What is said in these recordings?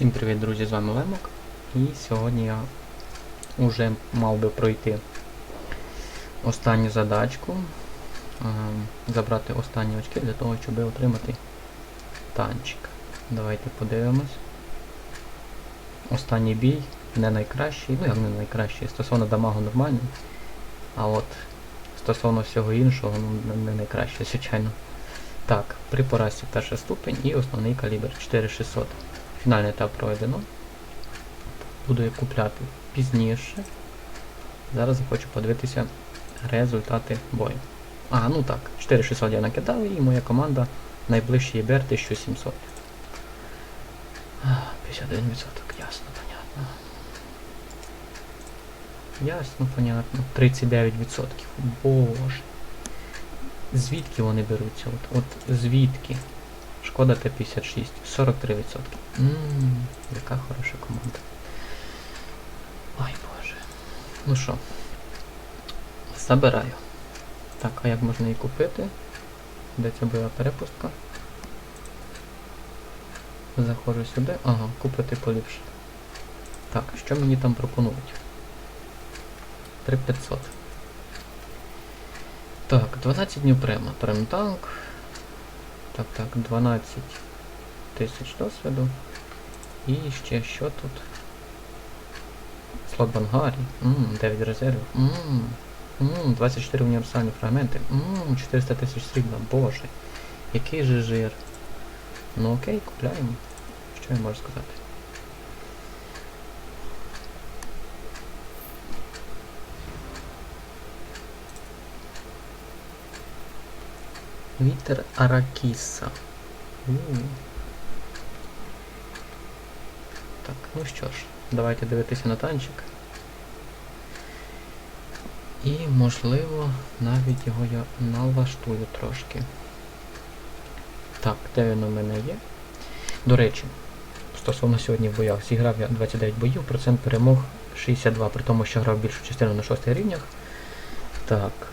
Всім привіт, друзі, з вами Лемок. І сьогодні я вже мав би пройти останню задачку. ем, Забрати останні очки для того, щоб отримати танчик. Давайте подивимось. Останній бій не найкращий, ну як не найкращий, стосовно дамагу нормальний. А от стосовно всього іншого, ну не- найкраще, звичайно. Так, при поразці перший ступень і основний калібр 4600. Фінальний етап пройдено. Буду я купляти пізніше. Зараз я хочу подивитися результати бою. А, ну так, 4600 я накидав і моя команда найближчий ЄБР 1700. 51%, ясно, понятно. Ясно, понятно. 39%. Боже. Звідки вони беруться? От, от звідки? Шкода Т-56, 43%. Ммм, яка хороша команда. Ой боже. Ну що, забираю. Так, а як можна її купити? Де ця була перепустка? Заходжу сюди. Ага, купити поліпше. Так, що мені там пропонують? 3500. Так, 12 днів према. Прем-танк. Так, так, 12 тисяч досвіду. І ще що тут? Слот Бангарі. Ммм, 9 резервів. Ммм. Ммм, 24 універсальні фрагменти. Ммм, 400 тисяч срібла. Боже. Який же жир. Ну окей, купляємо. Що я можу сказати? Вітер Аракіса. Так, ну що ж, давайте дивитися на танчик. І, можливо, навіть його я налаштую трошки. Так, де він у мене є? До речі, стосовно сьогодні в боях, зіграв я 29 боїв, процент перемог 62, при тому, що грав більшу частину на 6 рівнях. Так.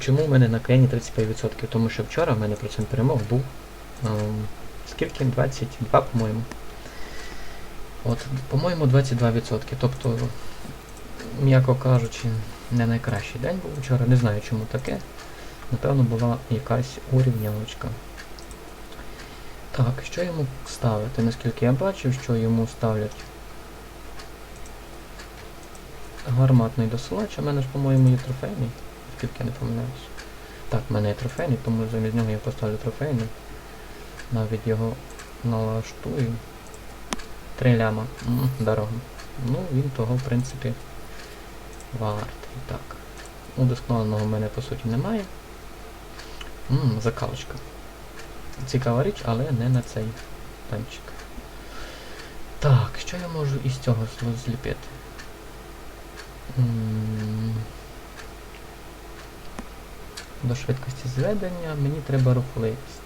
Чому в мене на Кені 35%? Тому що вчора в мене процент перемог був. ем, скільки? 22, по-моєму. От, по-моєму, 22%. Тобто, м'яко кажучи, не найкращий день був вчора. Не знаю, чому таке. Напевно, була якась урівнялочка. Так, що йому ставити? Наскільки я бачив, що йому ставлять гарматний досилач, а в мене ж, по-моєму, є трофейний, скільки я не помиляюсь. Так, в мене є трофейний, тому замість нього я поставлю трофейний. Навіть його налаштую. Три ляма. Дорого. Ну, він того, в принципі, вартий. Так. Удосконаленого в мене по суті немає. Ммм, закалочка. Цікава річ, але не на цей танчик. Так, що я можу із цього зл- зліпити? М, До швидкості зведення мені треба рухливість.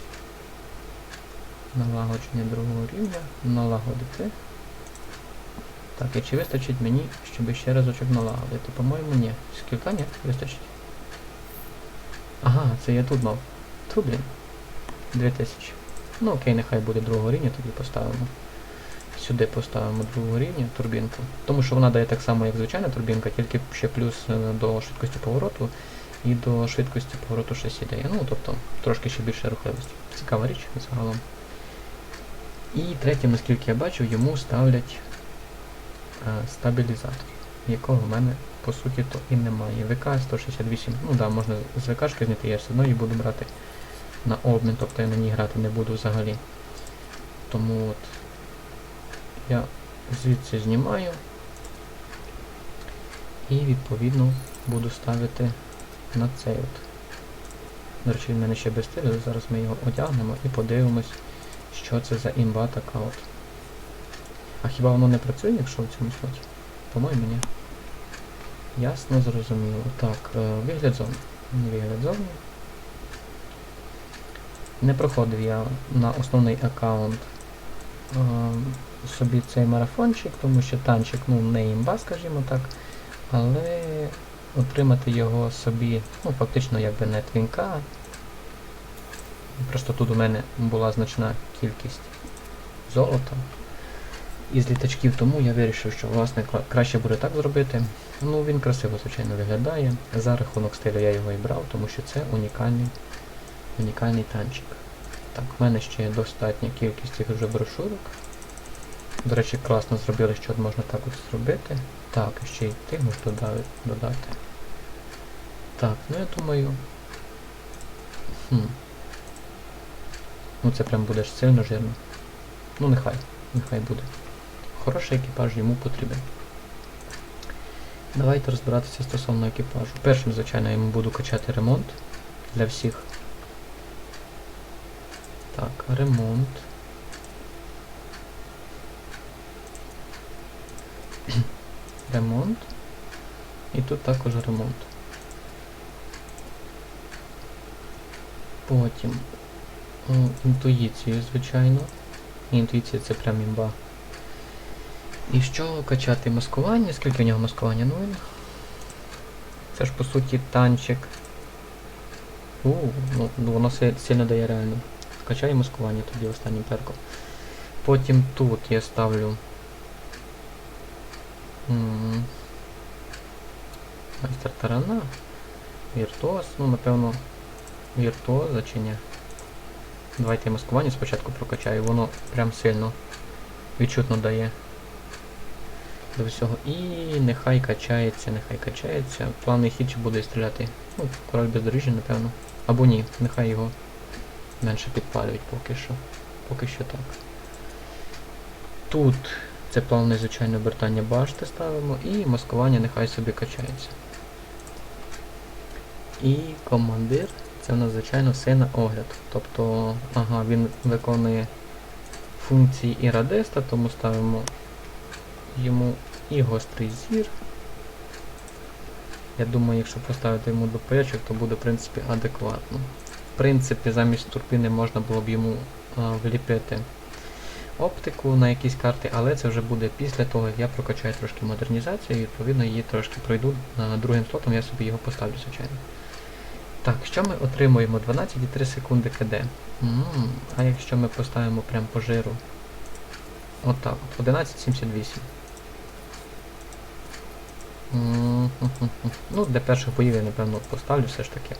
Налагодження другого рівня. Налагодити. Так, і чи вистачить мені, щоб ще разочок налагодити? По-моєму, ні. Скільки ні, вистачить. Ага, це я тут мав. Ту, блін. 2000. Ну окей, нехай буде другого рівня, тоді поставимо. Сюди поставимо другого рівня турбінку. Тому що вона дає так само, як звичайна турбінка, тільки ще плюс е, до швидкості повороту і до швидкості повороту ще сідає. Ну, тобто, трошки ще більше рухливості. Цікава річ загалом. І третє, наскільки я бачу, йому ставлять е, стабілізатор, якого в мене по суті то і немає. ВК 168. Ну да, можна з ВКшки зняти, я все одно її буду брати на обмін, тобто я на ній грати не буду взагалі. Тому от я звідси знімаю і відповідно буду ставити на цей от. До речі, він мене ще без стилю, зараз ми його одягнемо і подивимось, що це за імба така от. А хіба воно не працює, якщо в цьому слоті? По-моєму, ні. Ясно, зрозуміло. Так, е, вигляд зони. Вигляд зони. Не проходив я на основний аккаунт е, собі цей марафончик, тому що танчик, ну, не імба, скажімо так. Але отримати його собі, ну, фактично якби не твінка. Просто тут у мене була значна кількість золота. із літачків, тому я вирішив, що власне краще буде так зробити. Ну, він красиво, звичайно, виглядає. За рахунок стилю я його і брав, тому що це унікальний, унікальний танчик. Так, в мене ще є достатня кількість цих вже брошурок. До речі, класно зробили, що можна так от зробити. Так, ще й ти можеш додати. Так, ну я думаю. Хм. Ну це прям буде сильно жирно. Ну нехай, нехай буде. Хороший екіпаж йому потрібен. Давайте розбиратися стосовно екіпажу. Першим, звичайно, я йому буду качати ремонт для всіх. Так, ремонт. Ремонт. І тут також ремонт. Потім інтуїцію, звичайно. Інтуїція це прям імба. І що качати маскування? Скільки у нього маскування? Ну він. Це ж по суті танчик. У, ну, ну воно сильно дає реально. Качай маскування тоді останнім перком. Потім тут я ставлю. Майстер тарана. Віртуоз, ну напевно. Віртуоза чи ні? Давайте маскування спочатку прокачаю, воно прям сильно відчутно дає до всього. І нехай качається, нехай качається. Плавний хід чи буде стріляти. Ну, король бездоріжжя, напевно. Або ні, нехай його менше підпалюють поки що. Поки що так. Тут це плавне, звичайно, обертання башти ставимо і маскування нехай собі качається. І командир це в нас, звичайно, все на огляд. Тобто, ага, він виконує функції і радиста, тому ставимо йому і гострий зір. Я думаю, якщо поставити йому до печок, то буде в принципі адекватно. В принципі, замість турбіни можна було б йому а, вліпити оптику на якісь карти, але це вже буде після того, як я прокачаю трошки модернізацію і відповідно її трошки пройду другим слотом, я собі його поставлю, звичайно. Так, що ми отримуємо? 12,3 секунди КД. М, А якщо ми поставимо прям по жиру? Отак от, 11,78. Ну, для перших боїв я, напевно, поставлю все ж таки.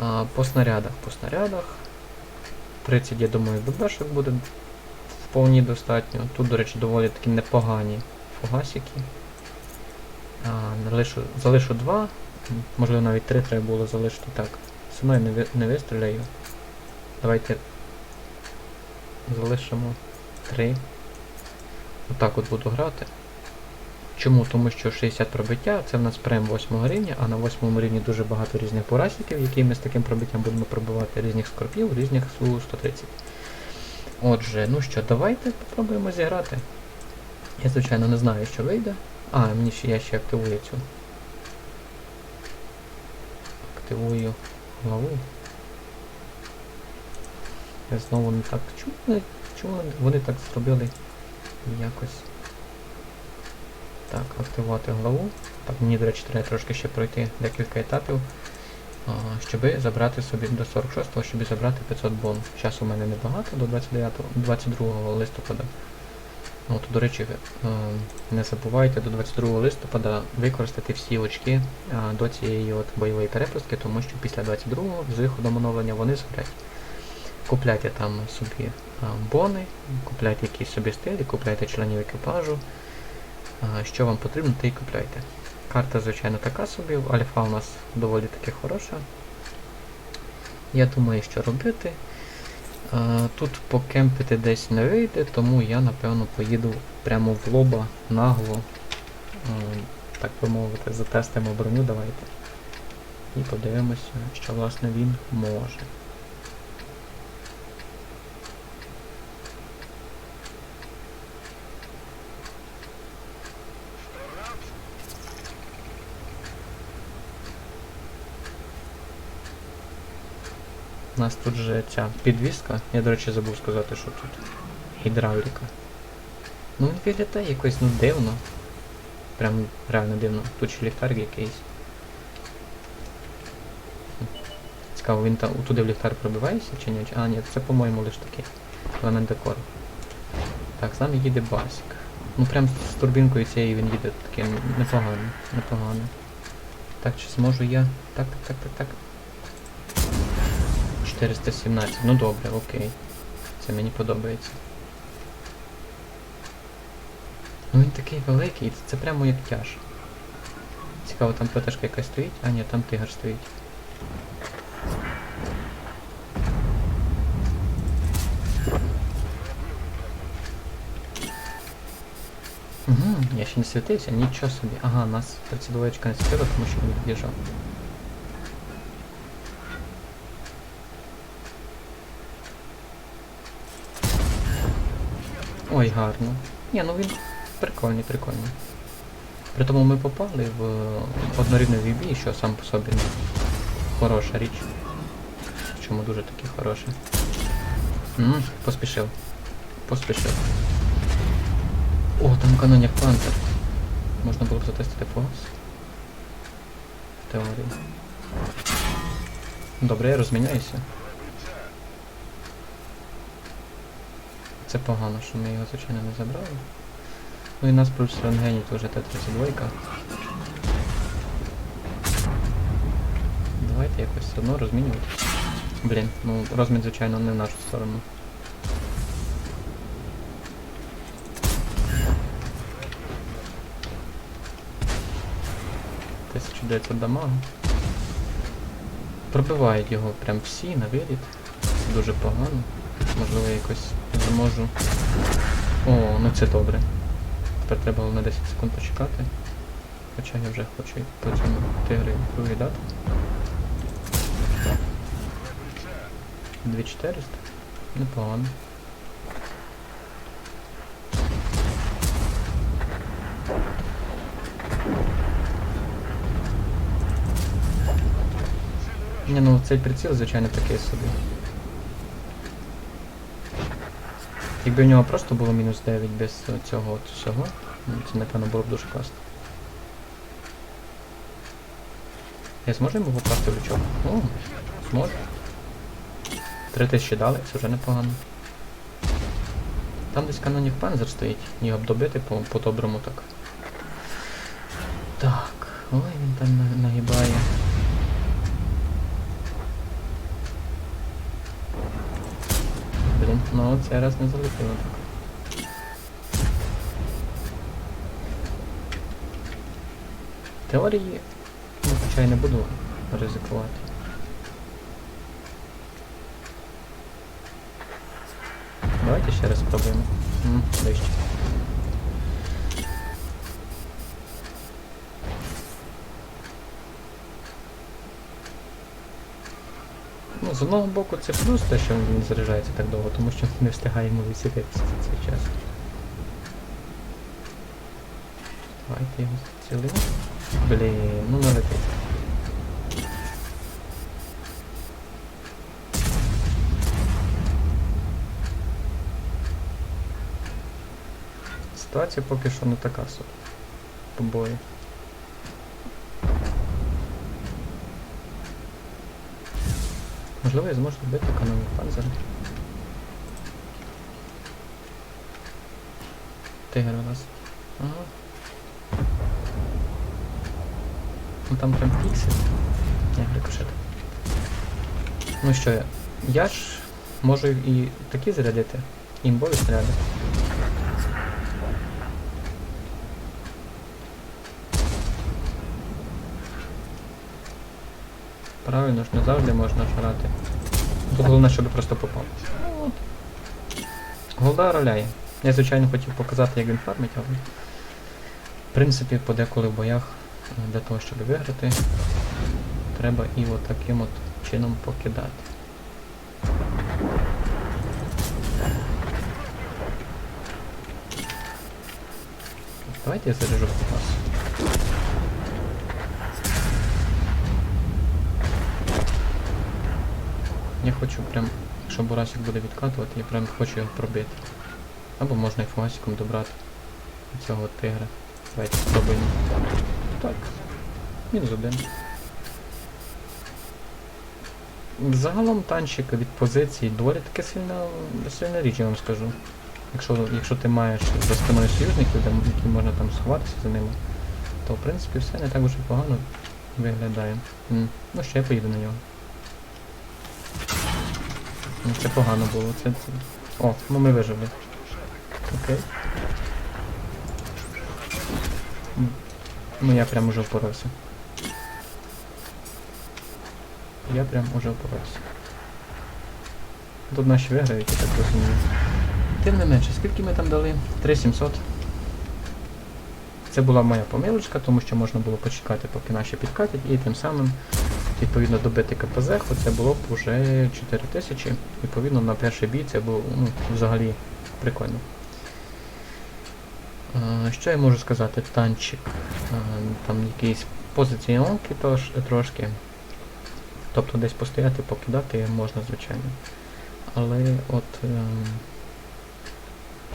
А, по снарядах, по снарядах. 30, я думаю, ББшок буде вповні достатньо. Тут, до речі, доволі такі непогані фугасики. А, лишу, залишу 2, можливо навіть 3 треба було залишити так. Все я не, не вистріляю. Давайте залишимо 3. Отак от буду грати. Чому? Тому що 60 пробиття це в нас прем 8 рівня, а на 8 рівні дуже багато різних бурасиків, які ми з таким пробиттям будемо пробивати різних скорпів, різних Су-130. Отже, ну що, давайте попробуємо зіграти. Я, звичайно, не знаю, що вийде. А, мені ще я ще активую цю. Активую главу. Я знову не так. Чому, чому вони- так зробили якось? Так, активувати главу. Так, мені, до речі, треба трошки ще пройти декілька етапів, щоб забрати собі до 46-го, щоб забрати 500 бон. Часу у мене небагато, до 29, 22 листопада. Ну, От, до речі, е, не забувайте до 22 листопада використати всі очки до цієї от бойової перепустки, тому що після 22-го з виходом оновлення вони згорять. Купляйте там собі бони, купляйте якісь собі стилі, купляйте членів екіпажу. Що вам потрібно, те й купляйте. Карта, звичайно, така собі, альфа у нас доволі таки хороша. Я думаю, що робити. Тут покемпити десь не вийде, тому я напевно поїду прямо в лоба, нагло. Так би мовити, затестимо броню, давайте. І подивимося, що власне він може. У нас тут же ця підвіска. Я, до речі, забув сказати, що тут гідравліка. Ну він виглядає якось ну дивно. Прям реально дивно. Тут ще ліхтар якийсь. Цікаво, він там туди в ліхтар пробивається чи ні? А, ні, це по-моєму лише такий елемент декору. Так, з нами їде Басік. Ну прям з турбінкою цією він їде таким непогано, непогано. Так, чи зможу я. Так, так, так, так, так. 417. Ну добре, окей. Це мені подобається. Ну він такий великий, це прямо як тяж. Цікаво, там ПТшка якась стоїть? А ні, там тигр стоїть. Угу, я ще не світився, нічого собі. Ага, нас 32 очка не світила, тому що він від'їжджав. Ой, гарно. Ні, ну він прикольний, прикольний. При тому ми попали в однорівневий бій, що сам по собі ну, хороша річ. Чому дуже таки хороша. М, поспішив. Поспішив. О, там канонях пантер. Можна було б затестити. В теорії. Добре, я розміняюся. Це погано, що ми його звичайно не забрали. Ну і нас плюс рентгені теж Т-32. Давайте якось все одно розмінювати. Блін, ну розмін, звичайно, не в нашу сторону. Тисячу 900 дамагу. Пробивають його прям всі на виліт. Дуже погано. Можливо, я якось зможу. О, ну це добре. Тепер треба на 10 секунд почекати. Хоча я вже хочу по цьому тигри виглядати. 2400. Непогано. Ні, ну цей приціл, звичайно, такий собі. Якби в нього просто було мінус 9 без цього от всього, це напевно було б дуже класно. Я зможу йому попасти в лючок? О, зможу. 3000 дали, це вже непогано. Там десь канонів панзер стоїть, його б добити по- по-доброму так. Так, ой, він там нагибає. Блін, ну цей раз не залетіло так. Теорії, ну хоча й не буду ризикувати. Давайте ще раз спробуємо. М, Вище. Ну, з одного боку це плюс те, що він заряджається так довго, тому що не встигаємо відсвітитися за цей час. Давайте його зцілимо. Блін, ну не летить. Ситуація поки що не така собі. По бою. Можливо, я зможу вбити економію панзер. Тигр у нас. Ага. Ну там прям фікси. Ні, рикошет. Ну що, я- я ж можу і такі зарядити. Імбові снаряди. Правильно ж, не завжди можна шарати. Тут головне, щоб просто попав. Ну, Голда роляє. Я, звичайно, хотів показати, як він фармить, але в принципі, подеколи в боях е, для того, щоб виграти, треба і от таким от чином покидати. Давайте я заряжу вас. Я хочу прям, якщо Бурасик буде відкатувати, я прям хочу його пробити. Або можна і фугасиком добрати цього тигра. Давайте спробуємо. Так. Мінус один. Загалом танчик від позиції доволі таки сильна, сильна річ, я вам скажу. Якщо, якщо ти маєш за спиною союзників, де, які можна там сховатися за ними, то в принципі все не так уже погано виглядає. Ну ще я поїду на нього. Ну, це погано було. Це, це... О, ну ми вижили. Окей. Ну я прям уже впорався. Я прям уже впорався. Тут наші виграють, я так розумію. Тим не менше, скільки ми там дали? 3700. Це була моя помилочка, тому що можна було почекати, поки наші підкатять, і тим самим, відповідно, добити КПЗ, це було б вже 4000. Відповідно, на перший бій це було ну, взагалі прикольно. Е, Що я можу сказати? Танчик. е, Там якісь позиціонки трошки. Тобто десь постояти, покидати можна, звичайно. Але от ем,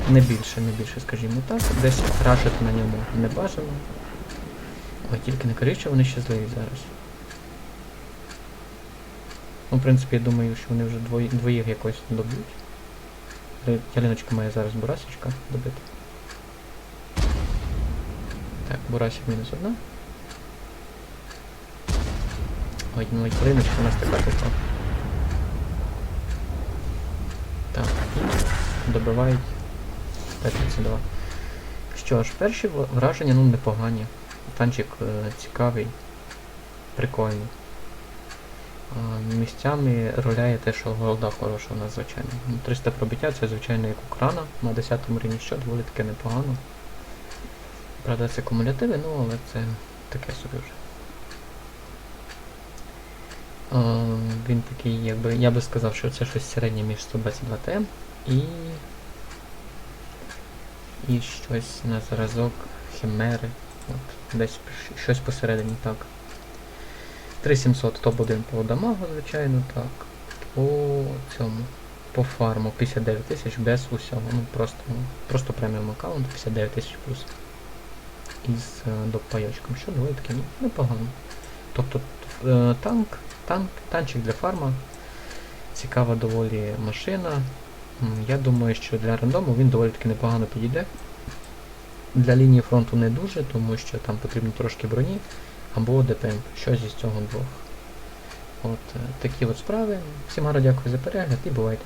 не більше, не більше, скажімо так. Десь рашити на ньому не бажано. Ой, тільки не кажіть, що вони щасливі зараз. Ну, в принципі, я думаю, що вони вже двої, двоїх якось доб'ють. Ялиночка має зараз Бурасечка добити. Так, Бурасик мінус одна. Ой, ну ялиночка у нас така типа. Так, добивають 532. Що ж, перші враження ну непогані. Танчик е, цікавий, прикольний. Місцями роляє те, що голда хороша у нас, звичайно. Ну, 300 пробиття це звичайно як у крана на 10 рівні, що доволі таке непогано. Правда, це кумулятиви, ну але це таке собі вже. А, він такий, якби, я би сказав, що це щось середнє між 122 ТМ і. І щось на зразок химери. От, десь щось посередині, так. 3700 топ-1 по дамагу, звичайно, так. По цьому. По фарму 59 тисяч без усього. Ну просто, ну, просто преміум аккаунт 59 тисяч плюс. Із е, доппайочком, що доволі таки ну, непогано. Тобто е, танк, танк, танчик для фарма. Цікава доволі машина. Я думаю, що для рандому він доволі таки непогано підійде. Для лінії фронту не дуже, тому що там потрібно трошки броні або ДПМ, щось із цього двох. От е, такі от справи. Всім гарно дякую за перегляд і бувайте.